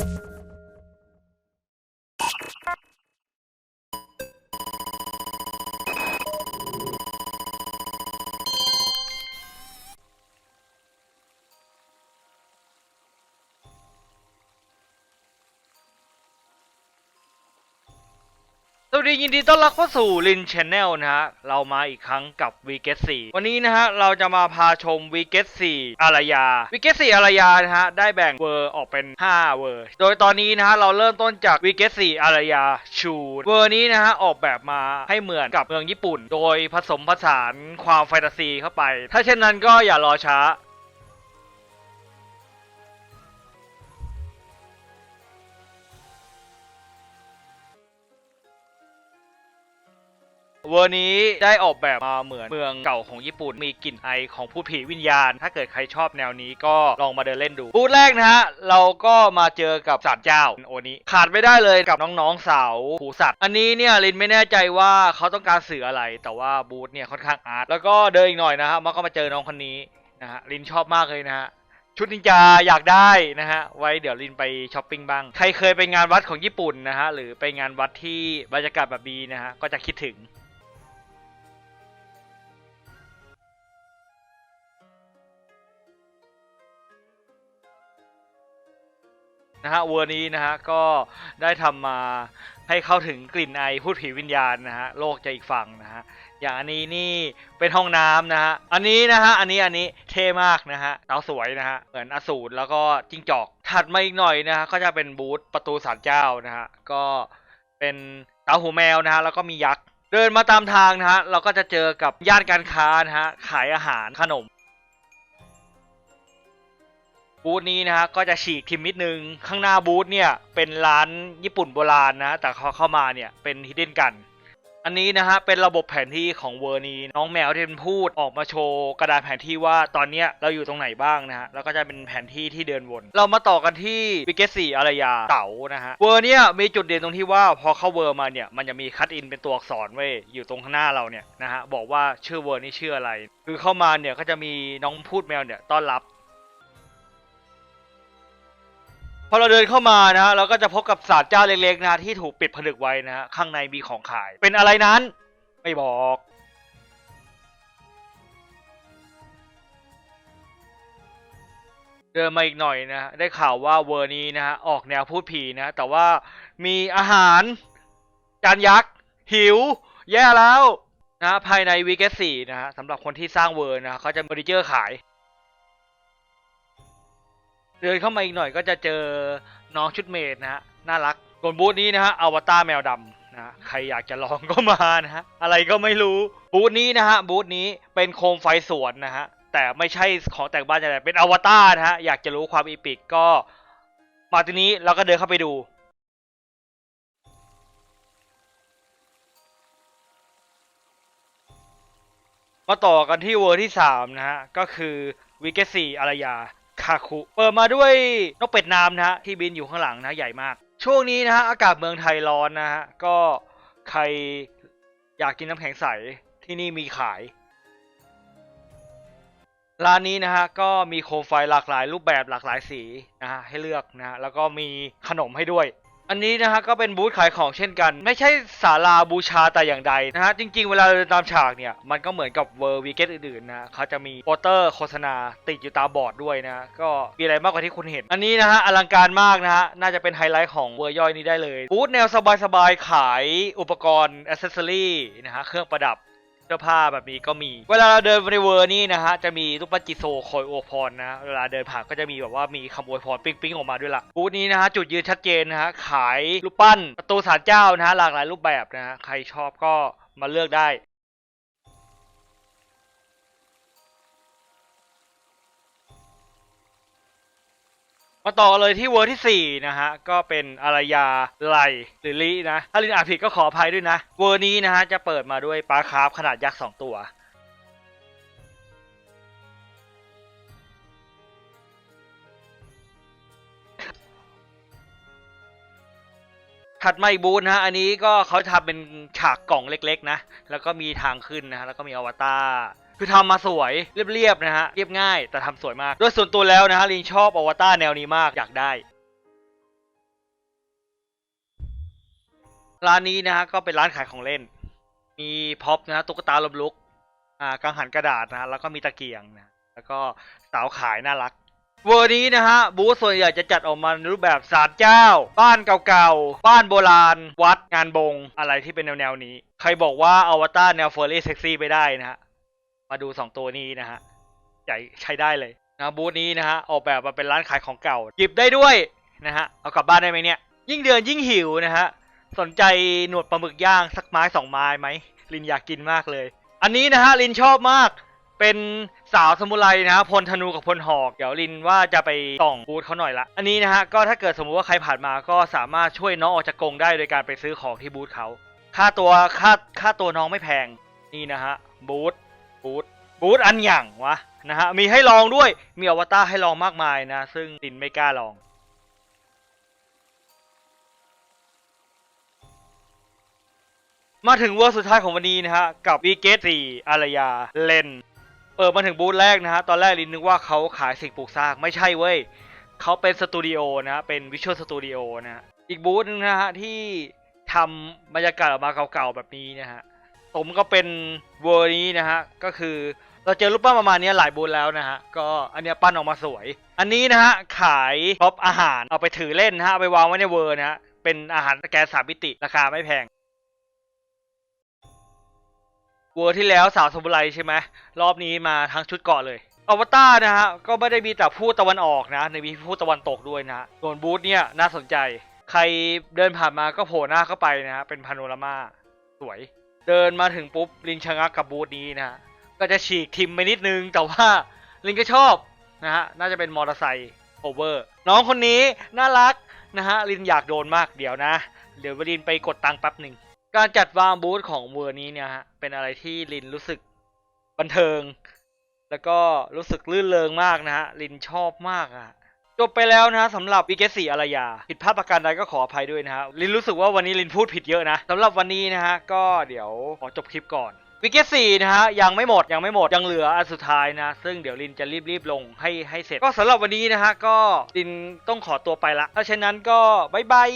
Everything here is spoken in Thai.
you วัสดียินดีต้อนรับเข้าสู่ลินชแนลนะฮะ เรามาอีกครั้งกับ v ีเกต4วันนี้นะฮะ เราจะมาพาชม v ีเกต4อารยา v ีเกต4อารยานะฮะ ได้แบ่งเวอร์ออกเป็น 5 เวอร์ โดยตอนนี้นะฮะ เราเริ่มต้นจาก v ีเกต4อารยาชูเวอร์นี้นะฮะ ออกแบบมาให้เหมือนกับเมืองญี่ปุ่น โดยผสมผสานความแฟนตาซีเข้าไป ถ้าเช่นนั้นก็อย่ารอช้า เวอร์นี้ได้ออกแบบมาเหมือนเมืองเก่าของญี่ปุ่น มีกลิ่นไอของผู้ผีวิญญาณ ถ้าเกิดใครชอบแนวนี้ก็ลองมาเดินเล่นดูบูธแรกนะฮะ เราก็มาเจอกับศาลเจ้าโอนี้ขาดไม่ได้เลยกับน้องๆสาวผูสัตว์ อันนี้เนี่ยลินไม่แน่ใจว่าเขาต้องการสื่ออะไร แต่ว่าบูธเนี่ยค่อนข้างอาร์ต แล้วก็เดินอีกหน่อยนะฮะมันก็มาเจอน้องคนนี้นะฮะลินชอบมากเลยนะฮะชุดนินจาอยากได้นะฮะ ไว้เดี๋ยวลินไปช้อปปิ้งบ้าง ใครเคยไปงานวัดของญี่ปุ่นนะฮะ หรือไปงานวัดที่บรรยากาศแบบนี้นะฮะ ก็จะคิดถึง นะฮะเวอร์นี้นะฮะก็ได้ทำมาให้เข้าถึงกลิ่นไอพูดผีวิญญาณนะฮะโลกจะอีกฝั่งนะฮะอย่างอันนี้นี่เป็นห้องน้ำนะฮะอันนี้นะฮะอันนี้อันนี้เท่มากนะฮะเตาสวยนะฮะเหมือนอสูรแล้วก็จิ้งจอกถัดมาอีกหน่อยนะฮะก็จะเป็นบูธประตูศาลเจ้านะฮะก็เป็นเตาหูแมวนะฮะแล้วก็มียักษ์เดินมาตามทางนะฮะเราก็จะเจอกับย่านการค้านะฮะขายอาหารขนม บูธนี้นะฮะก็จะฉีกทิมนิดนึง ข้างหน้าบูธเนี่ยเป็นร้านญี่ปุ่นโบราณนะแต่เขาเข้ามาเนี่ยเป็นฮิดเด้นกัน อันนี้นะฮะเป็นระบบแผนที่ของเวอร์นีน้องแมวที่เป็นพูดออกมาโชว์กระดาษแผนที่ว่าตอนเนี้ยเราอยู่ตรงไหนบ้างนะฮะแล้วก็จะเป็นแผนที่ที่เดินวน เรามาต่อกันที่วิกเกตสี่อารยาเต๋านะฮะเวอร์เนี่ยมีจุดเด่นตรงที่ว่าพอเข้าเวอร์มาเนี่ยมันจะมีคัตอินเป็นตัวอักษรไว้อยู่ตรงข้างหน้าเราเนี่ยนะฮะบอกว่าชื่อเวอร์นี่ชื่ออะไร คือเข้ามาเนี่ยก็จะมีน้องพูดแมวเนี่ยต้อนรับ พอเราเดินเข้ามานะฮะเราก็จะพบกับศาลเจ้าเล็กๆนะที่ถูกปิดผนึกไว้นะฮะข้างในมีของขาย เป็นอะไรนั้น ไม่บอกเดินมาอีกหน่อยนะได้ข่าวว่าเวอร์นี้นะฮะออกแนวพูดผีนะ แต่ว่ามีอาหาร จานยักษ์ หิว แย่แล้วนะภายในวีเกสสี่นะฮะสำหรับคนที่สร้างเวอร์นะเขาจะมอร์นิเจอร์ขาย เดินเข้ามาอีกหน่อยก็จะเจอน้องชุดเมดนะฮะน่ารักส่วนบูธนี้นะฮะอวตารแมวดำนะฮะใครอยากจะลองก็มานะฮะอะไรก็ไม่รู้บูธนี้นะฮะบูธนี้เป็นโคมไฟสวนนะฮะแต่ไม่ใช่ของแต่งบ้านอะไรเป็นอวตารนะฮะอยากจะรู้ความอีปิกก็มาทีนี้เราก็เดินเข้าไปดูมาต่อกันที่เวอร์ที่สามนะฮะ ก็คือวิกเกซีอารยา คาคุเปิดมาด้วยนกเป็ดน้ำนะฮะที่บินอยู่ข้างหลังนะใหญ่มาก ช่วงนี้นะฮะอากาศเมืองไทยร้อนนะฮะก็ใครอยากกินน้ำแข็งใสที่นี่มีขาย ร้านนี้นะฮะก็มีโคมไฟหลากหลายรูปแบบหลากหลายสีนะฮะให้เลือกนะฮะแล้วก็มีขนมให้ด้วย อันนี้นะฮะก็เป็นบูธขายของเช่นกัน ไม่ใช่ศาลาบูชาแต่อย่างใดนะฮะจริง ๆ เวลาเดินตามฉากเนี่ยมันก็เหมือนกับเวอร์วีเกตอื่นๆนะเขาจะมีโปสเตอร์โฆษณาติดอยู่ตาบอดด้วยนะก็มีอะไรมากกว่าที่คุณเห็น อันนี้นะฮะอลังการมากนะฮะน่าจะเป็นไฮไลท์ของเวอร์ย่อยนี้ได้เลยบูธแนวสบายๆขายอุปกรณ์อ c เซสซอรี่นะฮะเครื่องประดับ สื้อผ้าแบบนี้ก็มี เวลาเราเดินในเวอร์นี่นะฮะจะมีรูปปั้นจิโซคอยอพรนะเวลาเดินผ่านก็จะมีแบบว่ามีคำอวยพรปิ๊งๆออกมาด้วยล่ะบูธนี้นะฮะจุดยืนชัดเจนนะฮะขายรูปปั้นประตูศาลเจ้านะฮะหลากหลายรูปแบบนะฮะใครชอบก็มาเลือกได้ มาต่อเลยที่เวอร์ที่ 4 นะฮะ ก็เป็นอารยาไลหรือลินะ ถ้าลินอ่านผิดก็ขออภัยด้วยนะ เวอร์นี้นะฮะ จะเปิดมาด้วยปลาคาร์ฟขนาดยักษ์ 2 ตัวถัดมาอีกบูธนะฮะ อันนี้ก็เขาทำเป็นฉากกล่องเล็ก ๆ นะ แล้วก็มีทางขึ้นนะฮะ แล้วก็มีอวตารคือทำมาสวยเรียบๆนะฮะเรียบง่ายแต่ทำสวยมากโดยส่วนตัวแล้วนะฮะลินชอบอวตารแนวนี้มากอยากได้ร้านนี้นะฮะก็เป็นร้านขายของเล่น มีพ็อปนะฮะตุ๊กตาลมลุกอ่ากังหันกระดาษนะฮะแล้วก็มีตะเกียงนะแล้วก็สาวขายน่ารักเวอร์นี้นะฮะบูธส่วนใหญ่จะจัดออกมาในรูปแบบศาลเจ้า บ้านเก่าๆ บ้านโบราณ วัดงานบง อะไรที่เป็นแนวๆนี้ ใครบอกว่าอวตารแนวเฟอร์รี่เซ็กซี่ไปได้นะฮะ มาดูสองตัวนี้นะฮะใหญ่ใช้ได้เลยนะบูธนี้นะฮะออกแบบมาเป็นร้านขายของเก่า หยิบได้ด้วยนะฮะเอากลับบ้านได้ไหมเนี่ย ยิ่งเดือนยิ่งหิวนะฮะสนใจหนวดปลาหมึกย่างสักไม้สองไม้ไหมลินอยากกินมากเลย อันนี้นะฮะลินชอบมากเป็นสาวสมุไรนะฮะพลธนูกับพลหอกเดี๋ยวลินว่าจะไปส่องบูธเขาหน่อยละอันนี้นะฮะก็ถ้าเกิดสมมุติว่าใครผ่านมาก็สามารถช่วยน้องออกจากกรงได้โดยการไปซื้อของที่บูธเขาค่าตัวค่าค่าตัวน้องไม่แพงนี่นะฮะบูธ บูธบูธอันหยั่งวะนะฮะมีให้ลองด้วยมีอวตารให้ลองมากมายนะ ซึ่งลินไม่กล้าลองมาถึงเวอร์สุดท้ายของวันนี้นะฮะ กับวีเกตสี่อารยา เลน เปิดมาถึงบูธแรกนะฮะ ตอนแรกลินนึกว่าเขาขายสิ่งปลูกสร้าง ไม่ใช่เว้ย เขาเป็นสตูดิโอนะฮะ เป็นวิชวลสตูดิโอนะฮะ อีกบูธหนึงนะฮะ ที่ทำบรรยากาศออกมาเก่าๆแบบนี้นะฮะ ผมก็เป็นเวอร์นี้นะฮะ ก็คือเราเจอรูปปั้นประมาณนี้หลายบูธแล้วนะฮะ ก็อันเนี้ยปั้นออกมาสวย อันนี้นะฮะ ขายพร็อพอาหารเอาไปถือเล่นนะฮะเอาไปวางไว้ในเวอร์นะฮะ เป็นอาหารแกนสามมิติราคาไม่แพง เวอร์ที่แล้วสาวสมุไรใช่ไหมรอบนี้มาทั้งชุดเกาะเลยอวตารนะฮะ ก็ไม่ได้มีแต่ผู้ตะวันออกนะในมีผู้ตะวันตกด้วยนะส่วนบูธเนี่ยน่าสนใจ ใครเดินผ่านมาก็โผล่หน้าเข้าไปนะฮะเป็นพาโนรามาสวย เดินมาถึงปุ๊บลินชะงักกับบูธนี้นะฮะก็จะฉีกทิมไปนิดนึง แต่ว่าลินก็ชอบนะฮะน่าจะเป็นมอเตอร์ไซค์โอเวอร์ น้องคนนี้น่ารักนะฮะลินอยากโดนมากเดี๋ยวนะ เดี๋ยวลินไปกดตังค์แป๊บหนึ่งการจัดวางบูธของเวอร์นี้เนี่ยฮะเป็นอะไรที่ลินรู้สึกบันเทิง แล้วก็รู้สึกลื่นเลงมากนะฮะลินชอบมากอะ จบไปแล้วนะฮะสำหรับวิกเกตสีอารยา ผิดพลาดประการใดก็ขออภัยด้วยนะฮะลินรู้สึกว่าวันนี้ลินพูดผิดเยอะนะสำหรับวันนี้นะฮะก็เดี๋ยวขอจบคลิปก่อนวิกเกตสี่นะฮะยังไม่หมดยังไม่หมดยังเหลืออันสุดท้ายนะ ซึ่งเดี๋ยวลินจะรีบๆลงให้ให้เสร็จ ก็สำหรับวันนี้นะฮะก็ลินต้องขอตัวไปละถ้าเช่นนั้นก็บายบาย